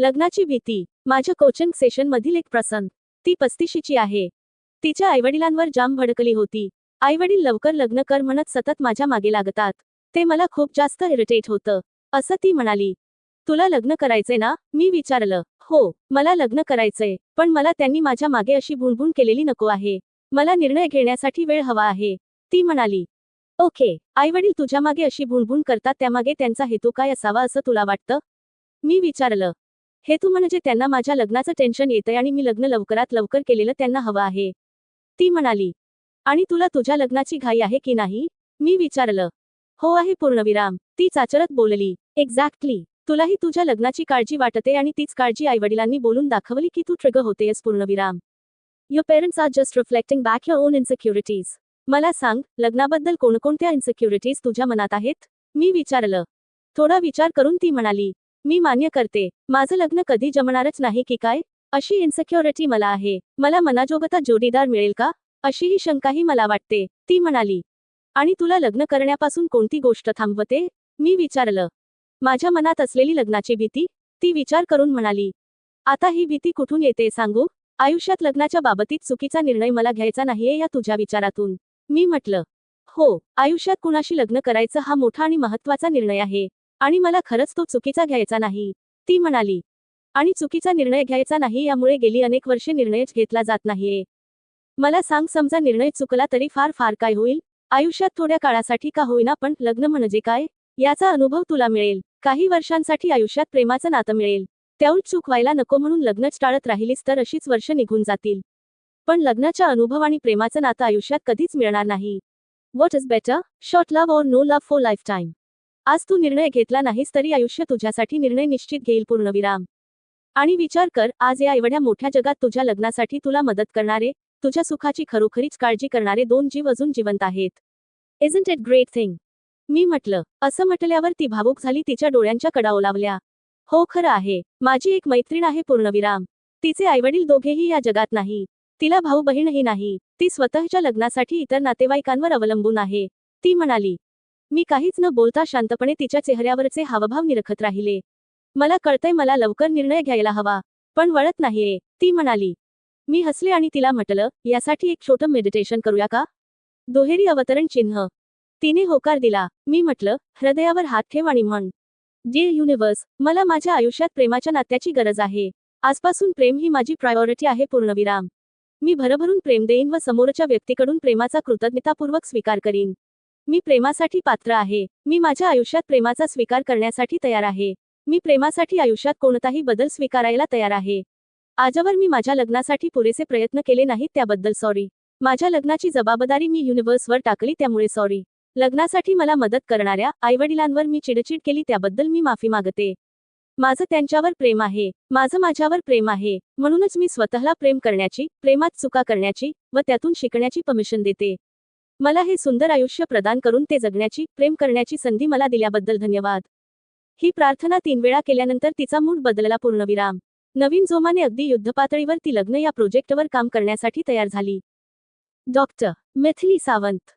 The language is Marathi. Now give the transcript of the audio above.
लग्नाची भीती. माझ्या कोचिंग सेशन मधील एक प्रसंग. ती पस्तीशीची आहे. तिच्या आईवडिलांवर जाम भडकली होती. आईवडील लवकर लग्न कर म्हणत सतत माझ्या मागे लागतात. ते मला खूप जास्त इरिटेट होतं. असं ती म्हणाली. तुला लग्न करायचंय ना? मी विचारलं. हो मला लग्न करायचंय. पण मला त्यांनी माझ्या मागे अशी बुणबुण केलेली नको आहे. मला निर्णय घेण्यासाठी वेळ हवा आहे. ती म्हणाली. ओके आईवडील तुझ्या मागे अशी बुणबुण करतात त्यामागे त्यांचा हेतू काय असावा असं तुला वाटतं? मी विचारलं. हेतू म्हणजे त्यांना माझ्या लग्नाचं टेन्शन येतंय आणि मी लग्न लवकरात लवकर केलेलं त्यांना हवं आहे. ती म्हणाली आणि तुला तुझ्या लग्नाची घाई आहे की नाही? मी विचारलं. हो आहे पूर्णविराम ती चाचरत बोलली. एक्झॅक्टली. तुलाही तुझ्या लग्नाची काळजी वाटते आणि तीच काळजी आईवडिलांनी बोलून दाखवली की तू ट्रग होतेयस पूर्णविराम. Your parents are just reflecting back your own insecurities मला सांग लग्नाबद्दल कोणकोणत्या इन्सिक्युरिटीज तुझ्या मनात आहेत? मी विचारलं. थोडा विचार करून ती म्हणाली. मी मान्य करते. माझं लग्न कधी जमणारच नाही की काय? अशी इन्सिक्युरिटी मला आहे. मला मनाजोगता जोडीदार मिळेल का? अशीही शंकाही मला वाटते. ती म्हणाली. आणि तुला लग्न करण्यापासून कोणती गोष्ट थांबवते? मी विचारलं. माझ्या मनात असलेली लग्नाची भीती? ती विचार करून म्हणाली. आता ही भीती कुठून येते सांगू? आयुष्यात लग्नाच्या बाबतीत चुकीचा निर्णय मला घ्यायचा नाहीये या तुझ्या विचारातून. मी म्हटलं. हो आयुष्यात कुणाशी लग्न करायचं हा मोठा आणि महत्त्वाचा निर्णय आहे. आणि मला खरंच तो चुकीचा घ्यायचा नाही. ती म्हणाली. आणि चुकीचा निर्णय घ्यायचा नाही यामुळे गेली अनेक वर्षे निर्णयच घेतला जात नाहीये. मला सांग समजा निर्णय चुकला तरी फार फार काय होईल? आयुष्यात थोड्या काळासाठी का होईना पण लग्न म्हणजे काय? याचा अनुभव तुला मिळेल. काही वर्षांसाठी आयुष्यात प्रेमाचं नातं मिळेल. त्याऊल चूक व्हायला नको म्हणून लग्नच टाळत राहिलीस तर अशीच वर्ष निघून जातील. पण लग्नाचा अनुभव आणि प्रेमाचं नातं आयुष्यात कधीच मिळणार नाही. What is better short love और no love for lifetime आज तू निर्णय घेतला नाहीस तरी आयुष्य तुझ्यासाठी निर्णय निश्चित घेईल पूर्णविराम. आणि विचार कर आज या एवढ्या मोठ्या जगात तुझ्या लग्नासाठी तुला मदत करणारे तुझ्या सुखाची खरोखरीच काळजी करणारे दोन जीव अजून जिवंत आहेत. इजंट इट ग्रेट थिंग मी म्हटलं असं म्हटल्यावर ती भावूक झाली तिच्या डोळ्यांच्या कडा ओलावल्या हो खरं आहे माझी एक मैत्रीण आहे पूर्णविराम. तिचे आईवडील दोघेही या जगात नाही. तिला भाऊ बहीणही नाही. ती स्वतःच्या लग्नासाठी इतर नातेवाईकांवर अवलंबून आहे. ती म्हणाली मी काहीच न बोलता शांतपणे तिच्या चेहऱ्यावरचे हावभाव निरखत राहिले. मला कळतंय मला लवकर निर्णय घ्यायला हवा पण वळत नाहीये ती म्हणाली. मी हसले आणि तिला म्हटलं यासाठी एक छोटं मेडिटेशन करूया का? दुहेरी अवतरण चिन्ह. तिने होकार दिला. मी म्हटलं हृदयावर हात ठेव आणि म्हण. डिअर युनिवर्स मला माझ्या आयुष्यात प्रेमाच्या नात्याची गरज आहे. आजपासून प्रेम ही माझी प्रायोरिटी आहे पूर्णविराम. मी भरभरून प्रेम देईन व समोरच्या व्यक्तीकडून प्रेमाचा कृतज्ञतापूर्वक स्वीकार करीन. मी प्रेमासाठी पात्र आहे. मी माझ्या आयुष्यात प्रेमाचा स्वीकार करण्यासाठी तयार आहे. मी प्रेमासाठी आयुष्यात कोणताही बदल स्वीकारायला तयार आहे. आजवर मी माझ्या लग्नासाठी पुरेसे प्रयत्न केले नाहीत त्याबद्दल सॉरी माझ्या लग्नाची जबाबदारी मी युनिव्हर्सवर टाकली त्यामुळे सॉरी लग्नासाठी मला मदत करणाऱ्या आईवडिलांवर मी चिडचिड केली त्याबद्दल मी माफी मागते. माझं त्यांच्यावर प्रेम आहे. माझं माझ्यावर प्रेम आहे. म्हणूनच मी स्वतःला प्रेम करण्याची प्रेमात चुका करण्याची व त्यातून शिकण्याची परमिशन देते. मला हे सुंदर आयुष्य प्रदान करून ते जगण्याची प्रेम करण्याची संधी मला दिल्याबद्दल धन्यवाद. ही प्रार्थना तीन वेळा केल्यानंतर तिचा मूड बदलला पूर्णविराम. नवीन जोमाने अगदी युद्धपातळीवर ती लग्न या प्रोजेक्टवर काम करण्यासाठी तयार झाली. डॉक्टर मेथली सावंत